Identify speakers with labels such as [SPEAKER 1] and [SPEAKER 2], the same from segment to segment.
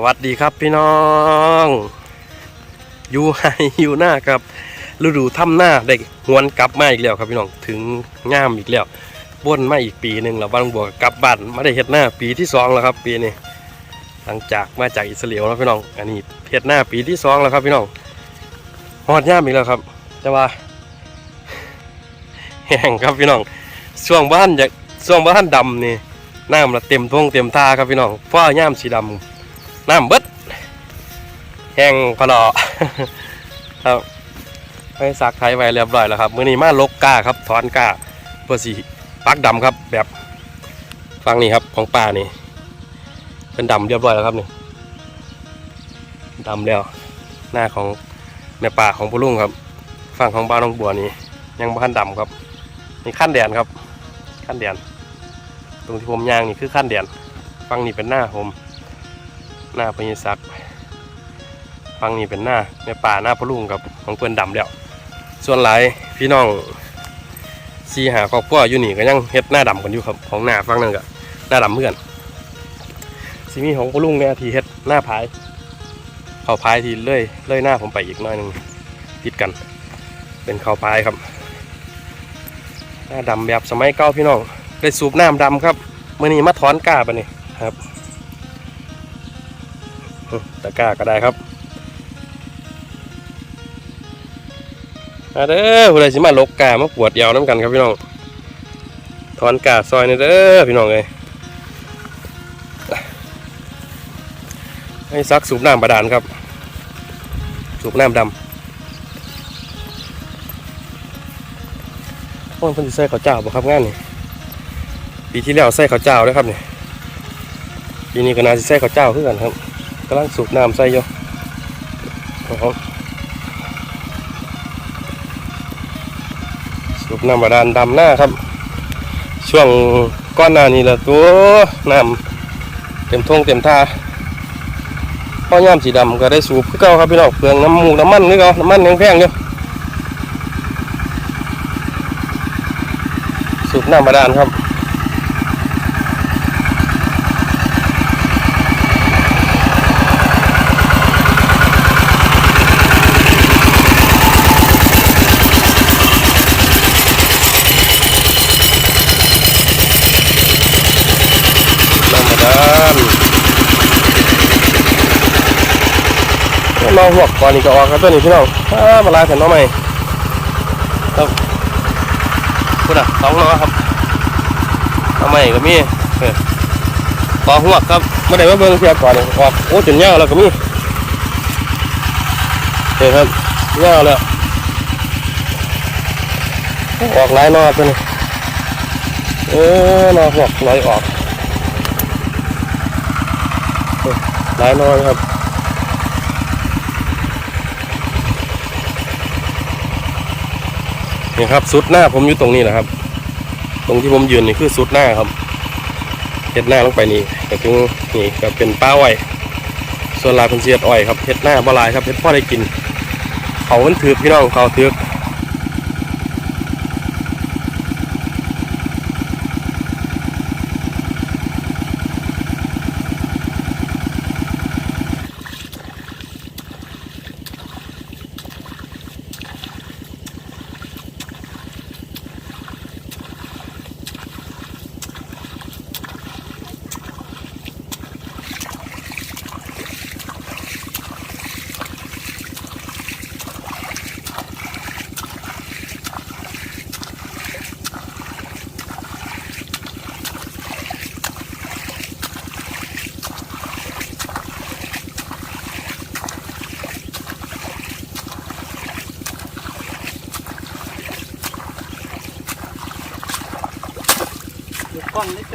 [SPEAKER 1] สวัสดีครับพี่น้องอยู่ไฮอยู่หน้าครับฤดูทำหน้าได้หวนกลับมาอีกแล้วครับพี่น้องถึงง่ามอีกแล้วบ้นมาอีกปีหนึ่งแล้วบ้างบัวกลับบ้านมาได้เฮ็ดหน้าปีที่สองแล้วครับ ปีนี้หลังจากมาจากอิสราเอลแล้วพี่น้องอันนี้เฮ็ดหน้าปีที่สองแล้วครับพี่น้องฮอดย่ามอีกแล้วครับแต่ว่าแห้งครับพี่น้องช่วงบ้านจากช่วงบ้านดำนี่น้ำละเต็มท้องเต็มท่าครับพี่น้องฟ้าย่ามสีดำ น้ำเบิดแห้งพะเนาะครับให้ซักไทยไว้เรียบร้อยแล้วครับมื้อนี้มาลกกาครับถอนกาเพื่อสีปักดำครับ แบบฟังนี่ครับของป่านี่เป็นดำเรียบร้อยแล้วครับนี่ดำแล้วหน้าของแม่ป่าของปุลุงครับฝั่งของบ้านน้องบัวนี่ยังบ้านดำครับนี่ขั้นแดนครับขั้นแดนตรงที่ผมยางนี่คือขั้นแดนฟังนี่เป็นหน้าผม หน้าพญศักดิ์ฟังนี่เป็นหน้าแม่ป่าหน้าพะลุงกับของเพื่อนดำแล้ว ส่วนหลายพี่น้องซีหาครอบครัวอยู่นี่ก็ยังเฮ็ดหน้าดำกันอยู่ครับของหน้าฟังนั่นก็หน้าดำเพื่อนซีมีของพะลุงเนี่ยที่เฮ็ดหน้าพายเขาพายที่เลื่อยเลื่อยหน้าผมไปอีกน้อยนึงติดกัน เป็นเขาพายครับ หน้าดำแบบสมัยเก่าพี่น้องได้สูบน้ำดำครับเมื่อนี้มาถอนก้าปะนี่ครับ ตะกร้าก็ได้ครับมาเด้อผู้ใดสิมาลกกามาปวดเอวน้ำกันครับพี่น้องถอนกาซอยนี่เด้อพี่น้องเลยให้ซักสูบน้ำบาดาลครับ สูบน้ำดำโอ้ยเพิ่นสิใส่ข้าวเจ้าบ่ครับงานนี่ปีที่แล้วใส่ข้าวเจ้าเลยครับนี่ปีนี้ก็น่าสิใส่ข้าวเจ้าคือกันครับ กำลังสูบน้ำใส่อยู่นะครับสูบน้ำบาดาลดำหน้าครับ ช่วงก้อนหน้านี้ละตัวน้ำเต็มทงเต็มท่าพ่อย่ามสีดำก็ได้สูบคือเก่าครับพี่น้องเปลืองน้ำมูกน้ำมันคือเก่าน้ำมันยังแพงอยู่สูบน้ำบาดาลครับ น้ำมาด้านน้อง หวกก่อนนี่ก็ออกครับตัวนี้พี่น้องมาลายแผ่นน้องใหม่ครับคุณอะสองล้อครับน้องใหม่ก็มีต่อหวกครับไม่ได้มาเบิ่งเทียก่อนออกโอ้จนเงาแล้วก็มีเฮ้ยครับเงาแล้วออกหลายนอตัวนี้เออนอหวกลอยออกหลายนอครับ นี่ครับสุดหน้าผมอยู่ตรงนี้นะครับ ตรงที่ผมยืนนี่คือสุดหน้าครับเฮ็ดหน้าลงไปนี่ก็ถึงนี่ก็เป็นป้าอ้อยส่วนลายเป็นเสียดอ้อยครับเฮ็ดหน้าบ่หลายครับเฮ็ดพ่อได้กิน เขามันถือพี่น้องเขาถือ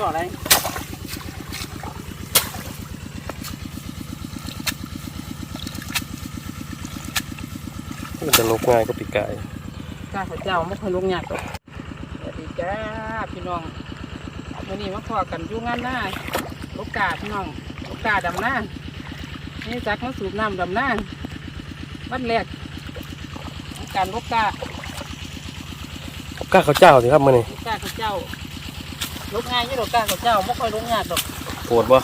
[SPEAKER 2] กล้องได้จ่ออะไร
[SPEAKER 1] มันจะลกง่ายก็ปีกไก่
[SPEAKER 2] ข้าพเจ้าไม่ค่อยลงยากหรอกสวัสดีจ้าพี่น้องวันนี้มาพอกันอยู่งานหน้าลูกกาพี่น้องลูกกาดำหน้านี่จักมาสูบน้ำดำหน้าวันแรกของการลูกกา
[SPEAKER 1] ก้าข้าวเจ้าสิครับมื้อนี้
[SPEAKER 2] ลูกกาข้าเจ้า ลูกง่ายอยี่ดอกกาข้าเจ้าไม่ค่อยลงยากดอก
[SPEAKER 1] ปวดบ่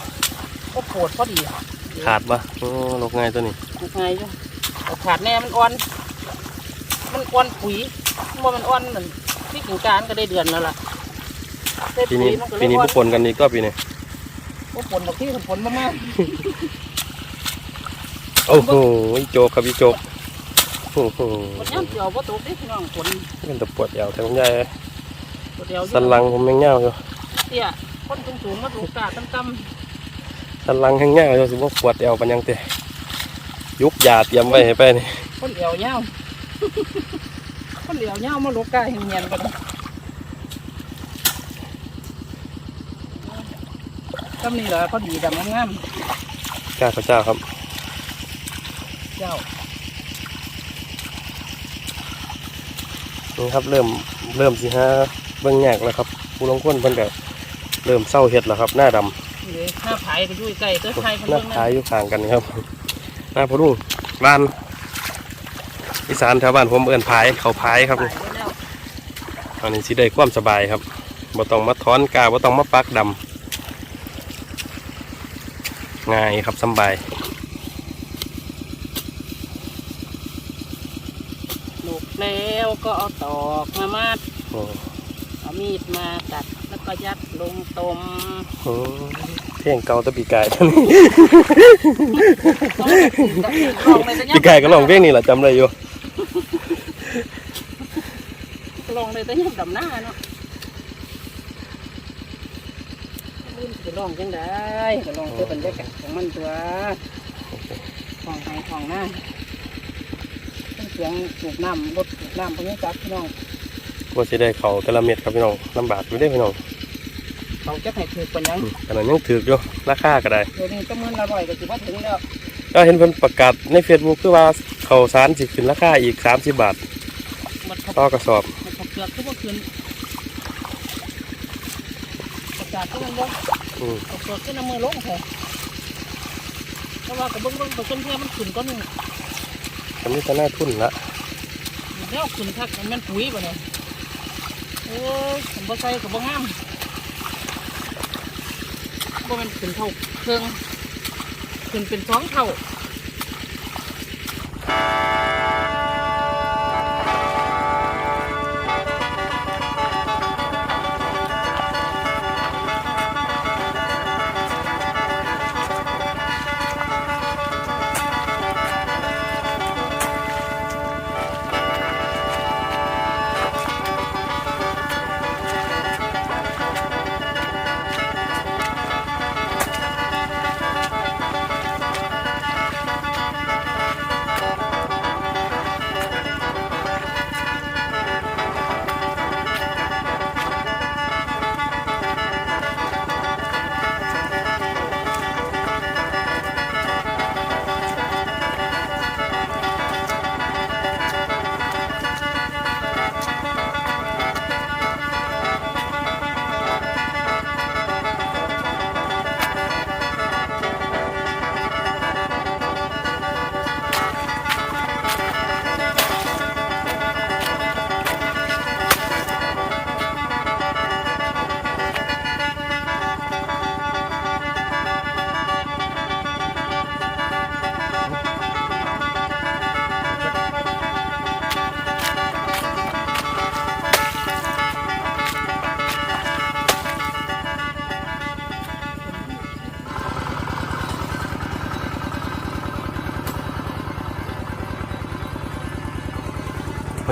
[SPEAKER 2] ก็ปวดพอดี
[SPEAKER 1] ขาดปะโอ้ลกง่ายตัวนี้
[SPEAKER 2] ปลูกไงอยู่แต่ขาดแน่มันอ่อน มันอ่อนปุ๋ยมันมันอ่อนเหมือนที่กิ่งการก็ได้เดือนแล้วล่ะได้
[SPEAKER 1] ปี
[SPEAKER 2] ปุ๋
[SPEAKER 1] นี้
[SPEAKER 2] ยมันก็เล
[SPEAKER 1] ปี
[SPEAKER 2] ย
[SPEAKER 1] นี้
[SPEAKER 2] อ่อ
[SPEAKER 1] พวนกปนกันอีกก็ปีนี้
[SPEAKER 2] ว่าผลบอกที่ผลมามาก
[SPEAKER 1] โอ้โหอีโจกครับอีโจกโอ้โห
[SPEAKER 2] ผลย่ำเจียวว่าตกที่พี่น้องผล
[SPEAKER 1] เป็นตะปวดยาวแต่ผมใหญ่
[SPEAKER 2] ตัวเดียวอยู่
[SPEAKER 1] สันหลังผมยังเงาอยู่
[SPEAKER 2] เตี้ยคนสูงสูงๆมาดูกาตั้มตั้ม
[SPEAKER 1] สันหลังยังเงาอยู่สิบ่ปวดเอวปันยังเตะยุกยาเตรียมไว้ให้ไปนี่
[SPEAKER 2] ๆคนเดียวเงาคนเดียวเงามาลูกกาเหียนกันก็นี่แหละพอดีดำงาม
[SPEAKER 1] กล้าพระเจ้าครับ
[SPEAKER 2] ๆเจ้า
[SPEAKER 1] นี่ครับเริ่มเริ่มสิฮะเบิ่งแยากแล้วครับผู้ลงคนเพิ่นก็ เริ่มเศร้าเฮ็ดแล้วครับหน้าดำ
[SPEAKER 2] นี่เลยหน้าไผ่ก็อยู่ใกล้ตัวไผ่คน
[SPEAKER 1] หน้า
[SPEAKER 2] เบิ่ง
[SPEAKER 1] ขาย
[SPEAKER 2] นะ
[SPEAKER 1] อยู่ข้างกันนี่ครับ หน้าพอลุงบ้านอีสานแถวบ้านผมเอิ้นพายเขาพายครับนี่
[SPEAKER 2] ไผ่ไว้แล้ว
[SPEAKER 1] อันนี้สิได้ความสบายครับบ่ต้องมาถอนกาบ่ต้องมาปักดำง่ายครับสำบาย
[SPEAKER 2] ลูกแล้วก็เอาตอกมามัด
[SPEAKER 1] โอ้
[SPEAKER 2] เอามีดมาตัดแล้วก็ยัดลงตม
[SPEAKER 1] โหเที่ยงเก่าแตะปีกายท่านนี้
[SPEAKER 2] ลองเลยจะ
[SPEAKER 1] ปีกายก็ลองเพลงนี้แหละจำได้อยู่
[SPEAKER 2] ลองเลยจะยังดำหน้าเนาะลืมจะลองจังได้ก็ลองเพื่อบรรยากาศของมันตัวของไห้ของหน้าเป็นเสียงสูบน้ำรถสูบน้ำพวกนี้จับพี่น้อง
[SPEAKER 1] ว่าสิได้เขาแต่ละเม็ดครับพี่น้องลำบากอยู่เด้พี่น้อง
[SPEAKER 2] เขาจะให้ถือเป็นหยัง
[SPEAKER 1] อืมขนาดยังถือกอยู่ราคาก็ได้
[SPEAKER 2] เดี๋ยวนี้ก็มื่นละร้อยก็ถือว่าถึงแล้ว
[SPEAKER 1] ก็เห็นเพิ่นประกาศใน Facebook คือว่าเขาวสารสิขึ้นราคาอีก30บาท
[SPEAKER 2] มันเขา
[SPEAKER 1] ต่อกระสอบ
[SPEAKER 2] มันเขาเกลือคือว่าคืนประกาศก็มันว่า
[SPEAKER 1] อืม
[SPEAKER 2] เอาตัวขึ้นเอามือลงเถอะเพราะว่ากับเบิ้งเบิ้งตัวขึ้นเพื่อมันขึ้นก้อนหนึ่ง
[SPEAKER 1] อันนี้ก็น่าทุนละ
[SPEAKER 2] แล้วขึ้นทักมันปุ๋ยป่ะเนี่ยโอ้ยผมบ่ใส่กับบ่งาม บ่มันขึ้นเท่าเครื่องขึ้นเป็นสองเท่า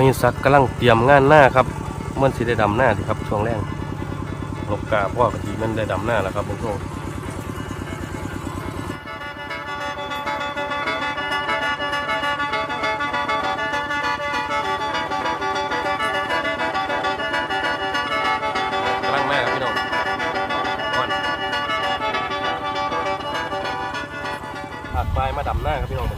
[SPEAKER 1] พญศักดิ์กำลังเตรียมงานหน้าครับมันสิได้ดำหน้าสิครับช่วงแรกลกกาพ่อกะทิมันได้ดำหน้าแล้วครับบางช่วงกำลังมาครับพี่น้องก่อนผักปลายมาดำหน้าครับพี่น้อง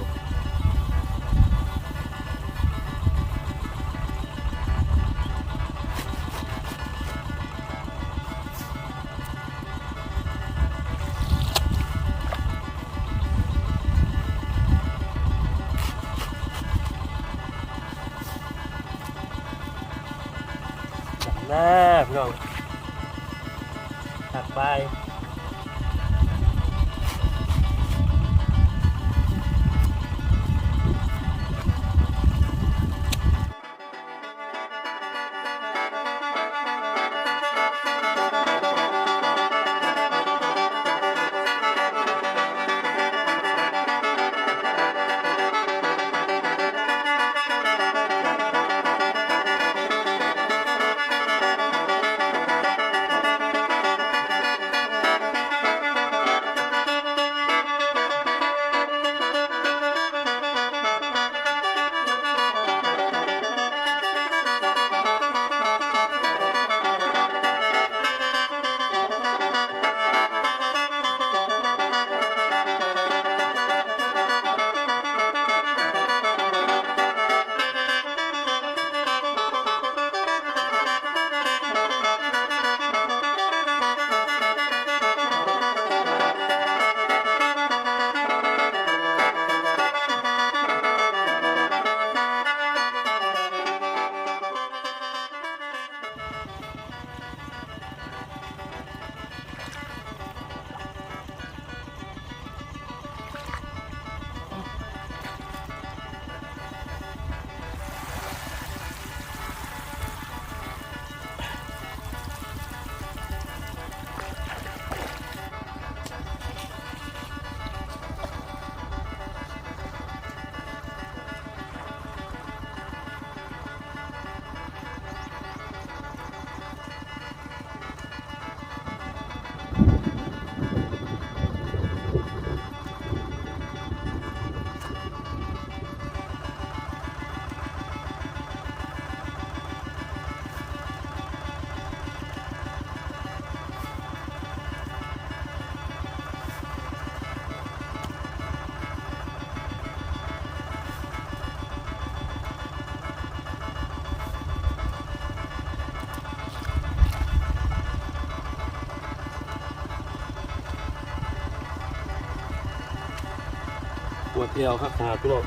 [SPEAKER 1] วดเอวครับขนาดพี่น้อง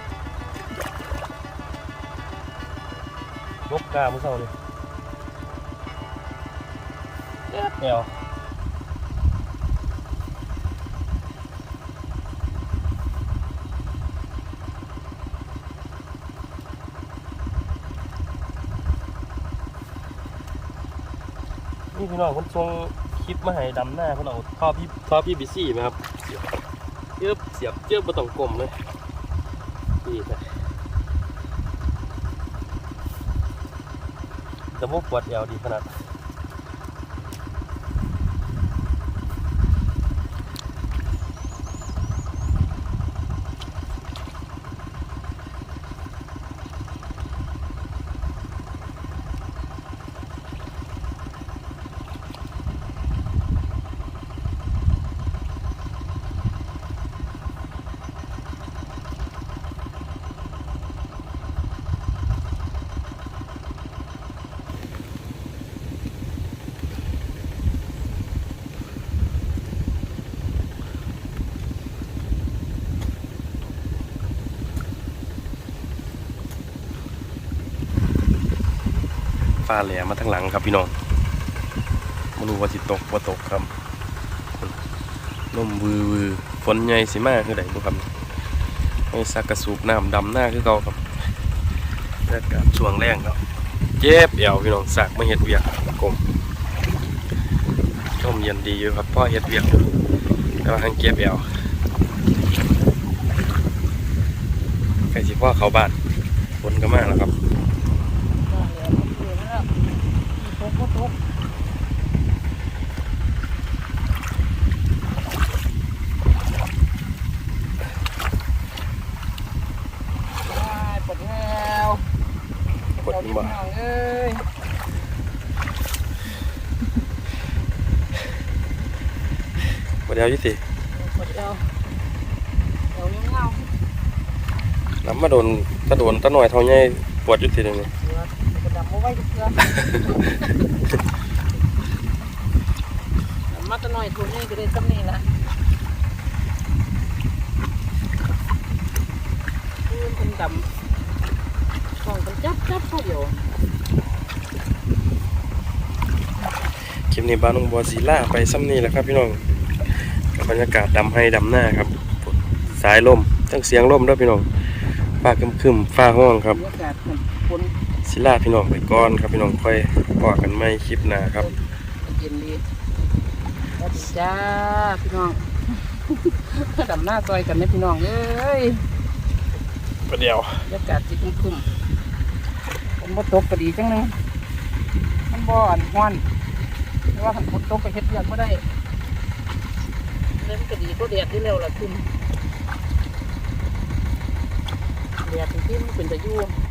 [SPEAKER 1] ลบกาเมื่อเช้าเลยเจ็บเอวนี่พี่น้องคนทรงคลิปมาให้ดำหน้าเขาเอาท่อพี่ท่อพี่บีซี่ไหมครับเสียบเยืบเสียบเยืบมาต้องกลมเลยนี่แต่แต่ว่าปวดเอวดีขนาด ฟ้าแหลมมาทางหลังครับพี่น้องมาดูว่าสิตกว่าตกครับลมวือวือฝนใหญ่สิมากคือใดบุครับไม่ซักกระสูบน้ำดำหน้าคือเก่าครับอากาศช่วงแรงครับเจ็บเอวพี่น้องสากไม่เห็ดเวียกกลมลมเย็นดีอยู่ครับพ่อเห็ดเวียกอยู่แต่ว่าทางเก็บเอวใครสิพ่อเขาบ้านฝนก็มากแล้วครับ
[SPEAKER 2] มาแล้วเอาเปลือกแล้ว ตกก็ตกว้ายปวดแล้ว
[SPEAKER 1] ปวด
[SPEAKER 2] เอา
[SPEAKER 1] นี่
[SPEAKER 2] พี่
[SPEAKER 1] บ่
[SPEAKER 2] น้องเอ้ย
[SPEAKER 1] ปวดเอวยี่สิ
[SPEAKER 2] ปวดเอวเอวยังเงา
[SPEAKER 1] น้ำมาโดนตะโดนตะหน่อยเท่าใหญ่ปวดอยุติเลยนี่
[SPEAKER 2] เสือปวดดำมาไว้กับเสือมาแตะหน่อยทุนนี่ก็ได้ตำนี้ละพื้นเป็นดำช่องเป็นจับจับเข้าเดียว
[SPEAKER 1] คลิปนี้บ้านน้องบัวสีล่าไปซ้ำนี่แหละครับพี่น้องกับบรรยากาศดำให้ดำหน้าครับ สายลมทั้งเสียงลมด้วยพี่น้องฟ้าครึมๆฟ้าห้องครับ
[SPEAKER 2] บรรยากาศมันฝน
[SPEAKER 1] สิล่าพี่น้องไปก่อนครับพี่น้องค่อยพอกันไม่คลิปหน้าครับ
[SPEAKER 2] เย็นดีสวัสดีจ้าพี่น้องดำหน้าซอยกันนะพี่น้องเอ้ย
[SPEAKER 1] ประเดี๋ยว
[SPEAKER 2] บรรยากาศจิคุ้มๆฝนบ่ตกก็ดีจังเลยมันบ่อนฮ้อนเพราะว่าฝนตกก็เฮ็ดเรียกบ่ได้เล่นก็ดีก็แดดที่แล้วล่ะคุณแดดจริงๆมันเป็นตะยู่